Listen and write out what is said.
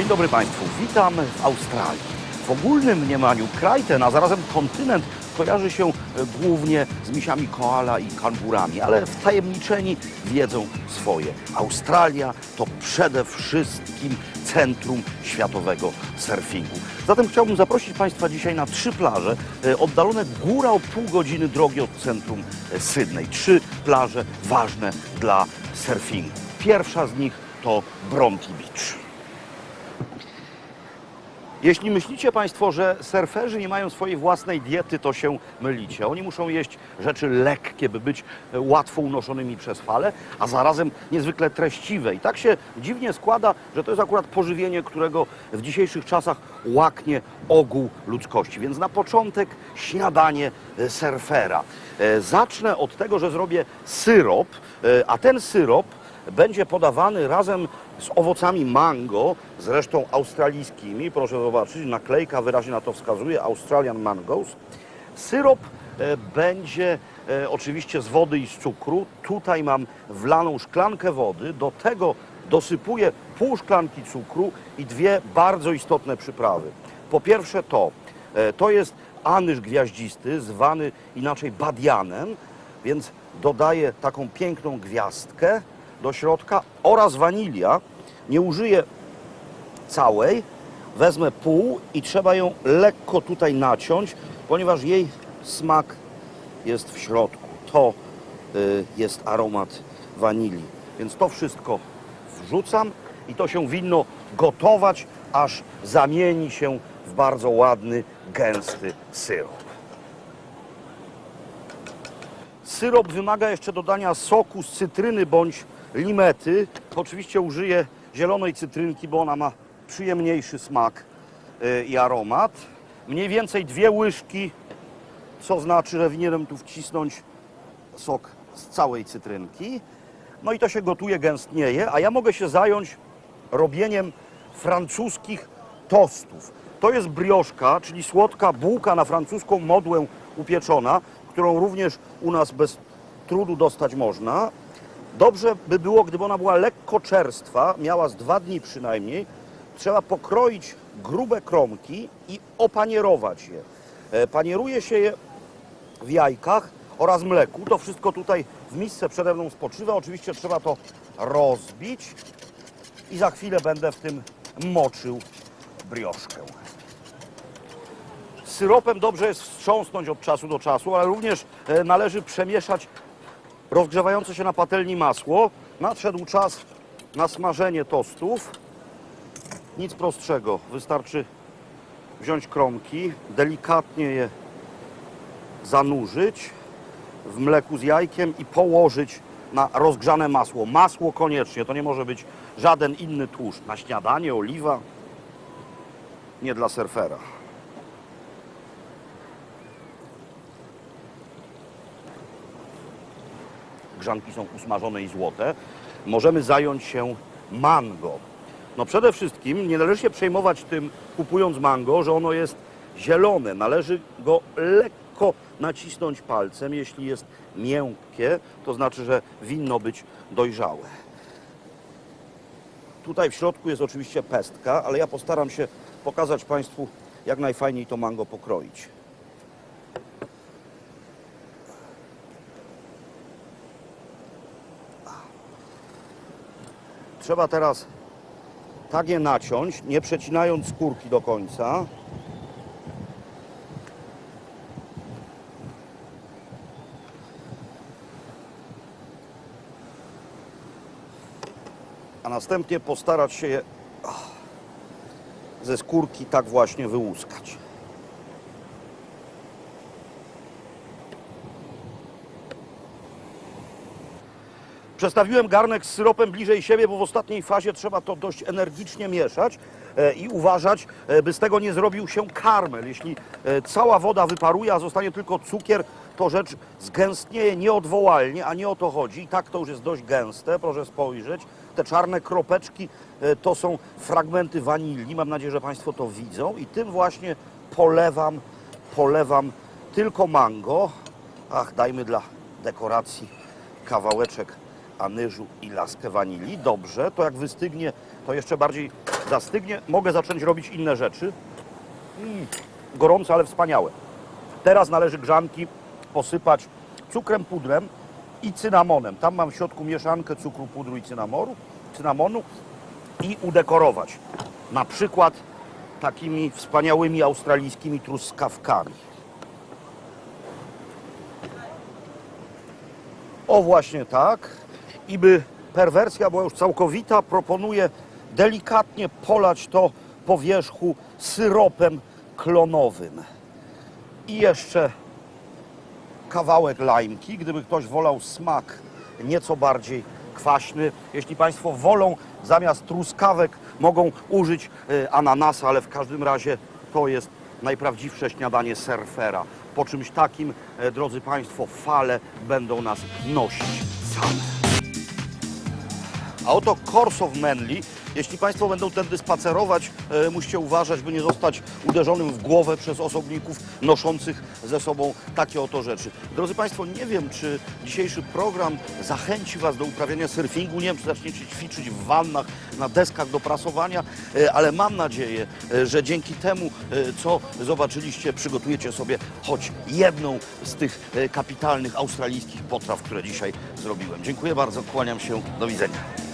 Dzień dobry Państwu, witam w Australii. W ogólnym mniemaniu kraj ten, a zarazem kontynent kojarzy się e, głównie z misiami koala i kangurami, ale wtajemniczeni wiedzą swoje. Australia to przede wszystkim centrum światowego surfingu. Zatem chciałbym zaprosić Państwa dzisiaj na trzy plaże, e, oddalone góra o pół godziny drogi od centrum e, Sydney. Trzy plaże ważne dla surfingu. Pierwsza z nich to Bronte Beach. Jeśli myślicie Państwo, że surferzy nie mają swojej własnej diety, to się mylicie. Oni muszą jeść rzeczy lekkie, by być e, łatwo unoszonymi przez fale, a zarazem niezwykle treściwe. I tak się dziwnie składa, że to jest akurat pożywienie, którego w dzisiejszych czasach łaknie ogół ludzkości. Więc na początek śniadanie e, surfera. E, Zacznę od tego, że zrobię syrop, a ten syrop będzie podawany razem z owocami mango, zresztą australijskimi. Proszę zobaczyć, naklejka wyraźnie na to wskazuje, Australian Mangoes. Syrop e, będzie e, oczywiście z wody i z cukru. Tutaj mam wlaną szklankę wody, do tego dosypuję pół szklanki cukru i dwie bardzo istotne przyprawy. Po pierwsze to, e, to jest anyż gwiaździsty, zwany inaczej badianem, więc dodaję taką piękną gwiazdkę do środka oraz wanilia. Nie użyję całej, wezmę pół i trzeba ją lekko tutaj naciąć, ponieważ jej smak jest w środku. To y, jest aromat wanilii. Więc to wszystko wrzucam i to się winno gotować, aż zamieni się w bardzo ładny, gęsty syrop. Syrop wymaga jeszcze dodania soku z cytryny bądź limety. Oczywiście użyję zielonej cytrynki, bo ona ma przyjemniejszy smak y, i aromat. Mniej więcej dwie łyżki, co znaczy, że powinienem tu wcisnąć sok z całej cytrynki. No i to się gotuje, gęstnieje, a ja mogę się zająć robieniem francuskich tostów. To jest brioszka, czyli słodka bułka na francuską modłę upieczona, którą również u nas bez trudu dostać można. Dobrze by było, gdyby ona była lekko czerstwa, miała z dwa dni przynajmniej. Trzeba pokroić grube kromki i opanierować je. E, Panieruje się je w jajkach oraz mleku. To wszystko tutaj w misce przede mną spoczywa. Oczywiście trzeba to rozbić i za chwilę będę w tym moczył brioszkę. Syropem dobrze jest wstrząsnąć od czasu do czasu, ale również e, należy przemieszać rozgrzewające się na patelni masło. Nadszedł czas na smażenie tostów. Nic prostszego. Wystarczy wziąć kromki, delikatnie je zanurzyć w mleku z jajkiem i położyć na rozgrzane masło. Masło koniecznie, to nie może być żaden inny tłuszcz. Na śniadanie, oliwa. Nie dla surfera. Grzanki są usmażone i złote. Możemy zająć się mango. No przede wszystkim nie należy się przejmować tym, kupując mango, że ono jest zielone. Należy go lekko nacisnąć palcem. Jeśli jest miękkie, to znaczy, że winno być dojrzałe. Tutaj w środku jest oczywiście pestka, ale ja postaram się pokazać Państwu, jak najfajniej to mango pokroić. Trzeba teraz tak je naciąć, nie przecinając skórki do końca. A następnie postarać się je ze skórki tak właśnie wyłuskać. Przestawiłem garnek z syropem bliżej siebie, bo w ostatniej fazie trzeba to dość energicznie mieszać e, i uważać, e, by z tego nie zrobił się karmel. Jeśli e, cała woda wyparuje, a zostanie tylko cukier, to rzecz zgęstnieje nieodwołalnie, a nie o to chodzi. I tak to już jest dość gęste, proszę spojrzeć. Te czarne kropeczki to są fragmenty wanilii. Mam nadzieję, że Państwo to widzą. I tym właśnie polewam, polewam tylko mango. Ach, dajmy dla dekoracji kawałeczek anyżu i laskę wanilii. Dobrze, to jak wystygnie, to jeszcze bardziej zastygnie. Mogę zacząć robić inne rzeczy. Mm, gorące, ale wspaniałe. Teraz należy grzanki posypać cukrem, pudrem i cynamonem. Tam mam w środku mieszankę cukru, pudru i cynamonu, cynamonu i udekorować. Na przykład takimi wspaniałymi australijskimi truskawkami. O właśnie tak. I by perwersja była już całkowita, proponuję delikatnie polać to po wierzchu syropem klonowym. I jeszcze kawałek lajmki, gdyby ktoś wolał smak nieco bardziej kwaśny. Jeśli Państwo wolą, zamiast truskawek mogą użyć e, ananasa, ale w każdym razie to jest najprawdziwsze śniadanie surfera. Po czymś takim, e, drodzy Państwo, fale będą nas nosić same. A oto Corso w Menli. Jeśli Państwo będą tędy spacerować, e, musicie uważać, by nie zostać uderzonym w głowę przez osobników noszących ze sobą takie oto rzeczy. Drodzy Państwo, nie wiem, czy dzisiejszy program zachęci Was do uprawiania surfingu. Nie wiem, czy zaczniecie ćwiczyć w wannach, na deskach do prasowania, e, ale mam nadzieję, e, że dzięki temu, co zobaczyliście, przygotujecie sobie choć jedną z tych kapitalnych australijskich potraw, które dzisiaj zrobiłem. Dziękuję bardzo, kłaniam się, do widzenia.